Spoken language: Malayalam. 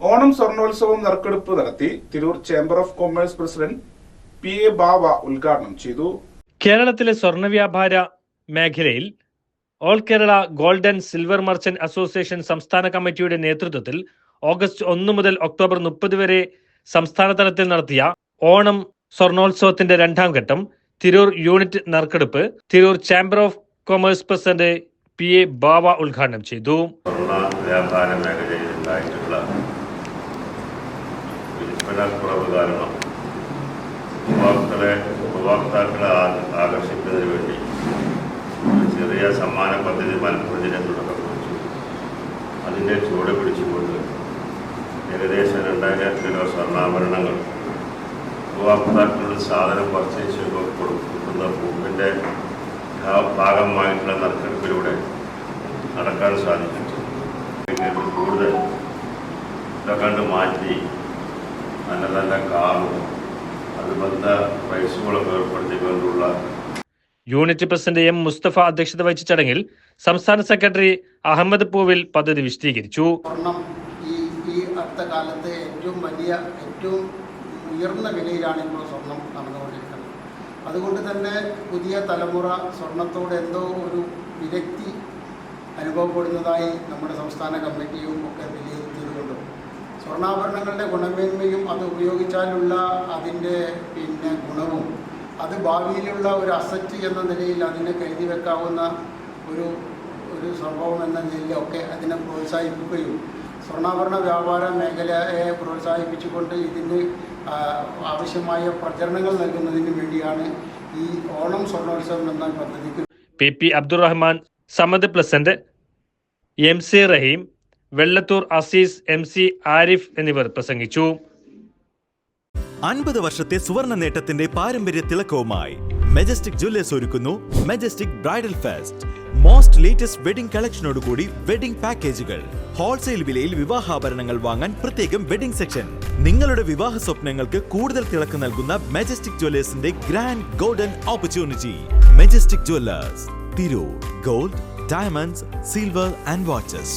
ഓണം സ്വർണോത്സവം നറുക്കെടുപ്പ് നടത്തി Tirur chamber of commerce president P A Bava ഉദ്ഘാടനം ചെയ്തു. കേരളത്തിലെ സ്വർണ വ്യാപാര മേഖലയിൽ all Kerala golden and silver merchant association സംസ്ഥാന കമ്മിറ്റിയുടെ നേതൃത്വത്തിൽ ഓഗസ്റ്റ് ഒന്ന് മുതൽ ഒക്ടോബർ മുപ്പത് വരെ സംസ്ഥാന തലത്തിൽ നടത്തിയ ഓണം സ്വർണോത്സവത്തിന്റെ രണ്ടാം ഘട്ടം തിരൂർ യൂണിറ്റ് നറുക്കെടുപ്പ് Tirur chamber of commerce president P A Bava ഉദ്ഘാടനം ചെയ്തു. വ്യാപാര മേഖലയിൽ ഉണ്ടായിട്ടുള്ള കാരണം ഉപഭോക്താക്കളെ ഉപഭോക്താക്കളെ ആകർഷിക്കുന്നതിന് വേണ്ടി ചെറിയ സമ്മാന പദ്ധതി മലപ്പുറത്തിനെ തുടക്കം കുറിച്ചു. അതിന്റെ ചുവട് പിടിച്ചുകൊണ്ട് ഏകദേശം രണ്ടായിരത്തി കിലോ സ്വർണാഭരണങ്ങൾ ഉപഭോക്താക്കളുടെ സാധനം പർച്ചേസ് ചെയ്യുമ്പോൾ കൊടുക്കുന്ന പൂപ്പിന്റെ ഭാഗമായിട്ടുള്ള നറുക്കെടുപ്പിലൂടെ നടക്കാൻ ഇത് കൂടുതൽ ഇതൊക്കെ മാറ്റി നല്ല കാറും അതുപോലത്തെ പ്രൈസുകളൊക്കെ ഏർപ്പെടുത്തിക്കൊണ്ടുള്ള യൂണിറ്റ് പ്രസിഡന്റ് എം മുസ്തഫ അധ്യക്ഷത വഹിച്ച ചടങ്ങിൽ സംസ്ഥാന സെക്രട്ടറി അഹമ്മദ് പൂവിൽ പദ്ധതി വിശദീകരിച്ചു. സ്വർണം ഈ ഈ അടുത്ത കാലത്ത് ഏറ്റവും വലിയ ഏറ്റവും ഉയർന്ന വിലയിലാണ് ഇപ്പോൾ സ്വർണം നടന്നുകൊണ്ടിരിക്കുന്നത്. അതുകൊണ്ട് തന്നെ പുതിയ തലമുറ സ്വർണത്തോട് എന്തോ ഒരു വിരക്തി അനുഭവപ്പെടുന്നതായി നമ്മുടെ സംസ്ഥാന കമ്മിറ്റിയും ഒക്കെ വിലയിരുത്തിയതുകൊണ്ടും സ്വർണാഭരണങ്ങളുടെ ഗുണമേന്മയും അത് ഉപയോഗിച്ചാലുള്ള അതിന്റെ പിന്നെ ഗുണവും അത് ഭാവിയിലുള്ള ഒരു അസറ്റ് എന്ന നിലയിൽ അതിനെ കരുതി വെക്കാവുന്ന ഒരു ഒരു സംഭവം എന്ന നിലയിലൊക്കെ അതിനെ പ്രോത്സാഹിപ്പിക്കുകയും സ്വർണാഭരണ വ്യാപാര മേഖലയെ പ്രോത്സാഹിപ്പിച്ചുകൊണ്ട് ഇതിന് ആവശ്യമായ പ്രചരണങ്ങൾ നൽകുന്നതിന് വേണ്ടിയാണ് ഈ ഓണം സ്വർണോത്സവം എന്ന പദ്ധതിക്ക് P P Abdurahman Samad pleasant M C Raheem Vellathur Azeez M C Arif എന്നിവർ പ്രസംഗിച്ചു. അൻപത് വർഷത്തെ സുവർണ നേട്ടത്തിന്റെ പാരമ്പര്യ തിളക്കവുമായി മെജസ്റ്റിക് ജ്വല്ലേഴ്സ് ഒരുക്കുന്നു Majestic bridal fest most latest wedding കളക്ഷനോടുകൂടി wedding പാക്കേജുകൾ ഹോൾസെയിൽ വിലയിൽ വിവാഹാഭരണങ്ങൾ വാങ്ങാൻ പ്രത്യേകം വെഡിംഗ് സെക്ഷൻ നിങ്ങളുടെ വിവാഹ സ്വപ്നങ്ങൾക്ക് കൂടുതൽ തിളക്ക് നൽകുന്ന majestic ജ്വല്ലേഴ്സിന്റെ grand golden opportunity Majestic Jewellers Tirur gold diamonds silver and watches